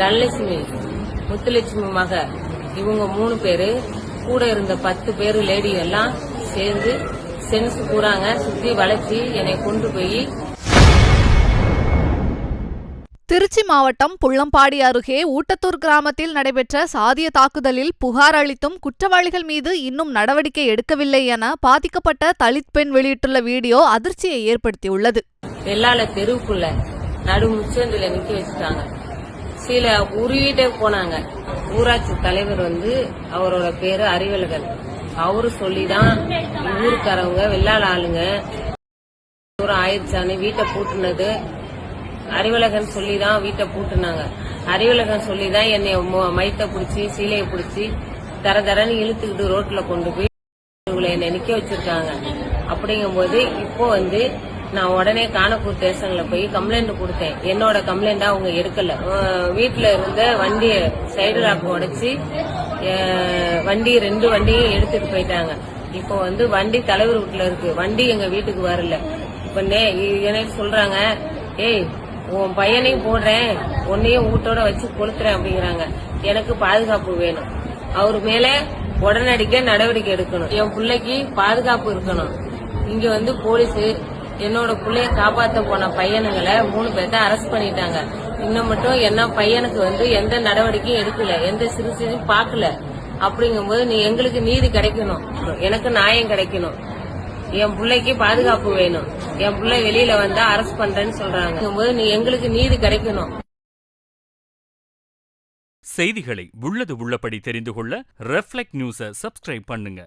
தனலட்சுமி முத்துலட்சுமி மக. இவங்க மூணு பேரு கூட இருந்த பத்து பேரு லேடி எல்லாம் சேர்ந்து சென்ஸ் கூறாங்க சுத்தி வளைச்சி என்னை கொண்டு போய் திருச்சி மாவட்டம் புள்ளம்பாடி அருகே ஊட்டத்தூர் கிராமத்தில் நடைபெற்ற சாதிய தாக்குதலில் புகார் அளித்தும் குற்றவாளிகள் மீது இன்னும் நடவடிக்கை எடுக்கவில்லை என பாதிக்கப்பட்ட தலித் பெண் வெளியிட்டுள்ள வீடியோ அதிர்ச்சியை ஏற்படுத்தியுள்ளது. தெருவுக்குள்ள நடு முச்சந்தில நிக்க வச்சுட்டாங்க. சில உருவிட்டே போனாங்க. ஊராட்சி தலைவர் வந்து அவரோட பேரு அறிவழகன். அவரு சொல்லிதான் ஊருக்காரவங்க வெள்ளாள ஆளுங்க தூரம் ஆயிடுச்சான்னு வீட்டை பூட்டுனது. அறிவழகன் சொல்லிதான் வீட்டை பூட்டுனாங்க. அறிவழகன் சொல்லிதான் என்னை மொ- பிடிச்சி சீலையை பிடிச்சி தர தரன்னு இழுத்துக்கிட்டு ரோட்ல கொண்டு போய் இவங்களை என்னை நிக்க வச்சிருக்காங்க. அப்படிங்கும்போது இப்போ வந்து நான் உடனே காணக்கூர் ஸ்டேஷன்ல போய் கம்ப்ளைண்ட் கொடுத்தேன். என்னோட கம்ப்ளைண்ட் அவங்க எடுக்கல. வீட்டில் வீட்டுல இருந்த வண்டியை சைடு லாக் உடைச்சி வண்டி ரெண்டு வண்டியும் எடுத்துட்டு போயிட்டாங்க. இப்போ வந்து வண்டி தலைவர் வீட்டுல இருக்கு. வண்டி எங்க வீட்டுக்கு வரல. இப்ப எனக்கு சொல்றாங்க ஏய் உன் பையனையும் போடுறேன். உன்னையும் வீட்டோட வச்சு கொளுத்துறேன் அப்படிங்கிறாங்க. எனக்கு பாதுகாப்பு வேணும். அவர் மேல உடனடிக்க நடவடிக்கை எடுக்கணும். என் பிள்ளைக்கு பாதுகாப்பு இருக்கணும். இங்க வந்து போலீஸ் என்னோட பிள்ளைய காப்பாத்த போன பையனுங்களை மூணு பேர்த்த அரெஸ்ட் பண்ணிட்டாங்க. இன்னும் மட்டும் என்ன பையனுக்கு வந்து எந்த நடவடிக்கையும் எடுக்கல எந்த சிறு சிறு பார்க்கல. அப்படிங்கும்போது நீ எங்களுக்கு நீதி கிடைக்கணும். எனக்கு நியாயம் கிடைக்கணும். என் பிள்ளைக்கு பாதுகாப்பு வேணும். என் பிள்ளை வெளியில வந்தா அரெஸ்ட் பண்றேன்னு சொல்றாங்க. போது நீ எங்களுக்கு நீதி கிடைக்கணும். செய்திகளை உள்ளது உள்ளபடி தெரிந்து கொள்ள ரெஃப்ளெக்ட் நியூஸை சப்ஸ்கிரைப் பண்ணுங்க.